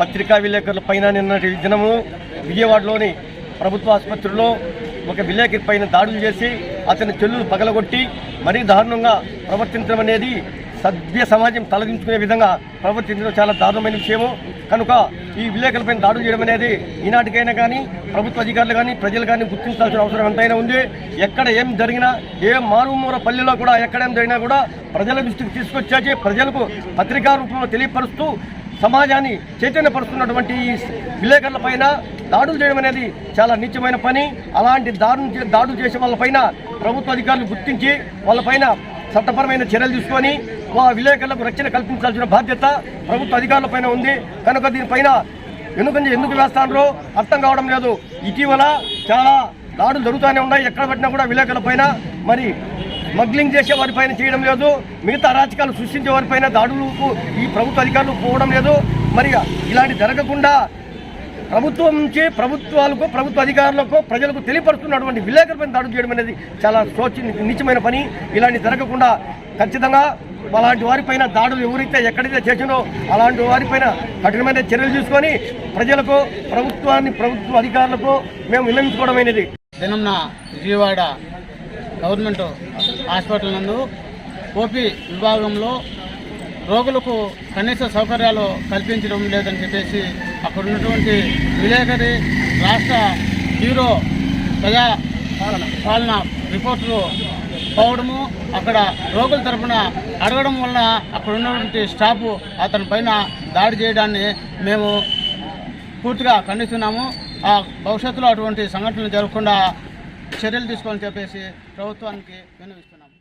పత్రికా విలేకరుల పైన నిన్న దినము విజయవాడలోని ప్రభుత్వ ఆసుపత్రిలో ఒక విలేకరి పైన దాడులు చేసి అతని చెల్లులు పగలగొట్టి మరీ దారుణంగా ప్రవర్తించడం అనేది సభ్య సమాజం తలదించుకునే విధంగా ప్రవర్తించడం చాలా దారుణమైన విషయము. కనుక ఈ విలేకరులపైన దాడులు చేయడం అనేది ఈనాటికైనా కానీ ప్రభుత్వ అధికారులు కానీ ప్రజలు కానీ గుర్తించాల్సిన అవసరం ఎంతైనా ఉంది. ఎక్కడ ఏం జరిగినా ఏ మారుమూర పల్లెలో కూడా ఎక్కడేం జరిగినా కూడా ప్రజల దృష్టికి తీసుకొచ్చాచి ప్రజలకు పత్రికా రూపంలో తెలియపరుస్తూ సమాజాన్ని చైతన్యపరుస్తున్నటువంటి ఈ విలేకరుల పైన దాడులు చేయడం అనేది చాలా నీచమైన పని. అలాంటి దారుణ దాడులు చేసే వాళ్ళపైన ప్రభుత్వ అధికారులు గుర్తించి వాళ్ళపైన చట్టపరమైన చర్యలు తీసుకొని మా విలేకరులకు రక్షణ కల్పించాల్సిన బాధ్యత ప్రభుత్వ అధికారులపైన ఉంది. కనుక దీనిపైన ఎందుకంటే ఎందుకు వేస్తారో అర్థం కావడం లేదు. ఇటీవల చాలా దాడులు జరుగుతూనే ఉన్నాయి. ఎక్కడ పట్టినా కూడా విలేకరుల పైన. మరి స్మగ్లింగ్ చేసే వారిపైన చేయడం లేదు. మిగతా అరాచకాలు సృష్టించే వారిపైన దాడులకు ఈ ప్రభుత్వ అధికారులు పోవడం లేదు. మరి ఇలాంటి జరగకుండా ప్రభుత్వం నుంచి ప్రభుత్వాలకు ప్రభుత్వ అధికారులకు ప్రజలకు తెలియపరుస్తున్నటువంటి విలేకరులపైన దాడులు చేయడం అనేది చాలా శోచి నిత్యమైన పని. ఇలాంటి జరగకుండా ఖచ్చితంగా అలాంటి వారిపైన దాడులు ఎవరైతే ఎక్కడైతే చేసినో అలాంటి వారిపైన కఠినమైన చర్యలు తీసుకొని ప్రజలకు ప్రభుత్వాన్ని ప్రభుత్వ అధికారులకు మేము విన్నవించుకోవడమైనది దినంన విజయవాడ గవర్నమెంట్ హాస్పిటల్ నందు ఓపీ విభాగంలో రోగులకు కనీస సౌకర్యాలు కల్పించడం లేదని చెప్పేసి అక్కడ ఉన్నటువంటి విలేకరి రాష్ట్ర బ్యూరో ప్రజా పాలన రిపోర్టులు పోవడము అక్కడ రోగుల తరఫున అడగడం వలన అక్కడ ఉన్నటువంటి స్టాఫ్ అతని పైన దాడి చేయడాన్ని మేము పూర్తిగా ఖండిస్తున్నాము. ఆ భవిష్యత్తులో అటువంటి సంఘటనలు జరగకుండా చర్యలు తీసుకోవాలని చెప్పేసి ప్రభుత్వానికి విన్నవిస్తున్నాము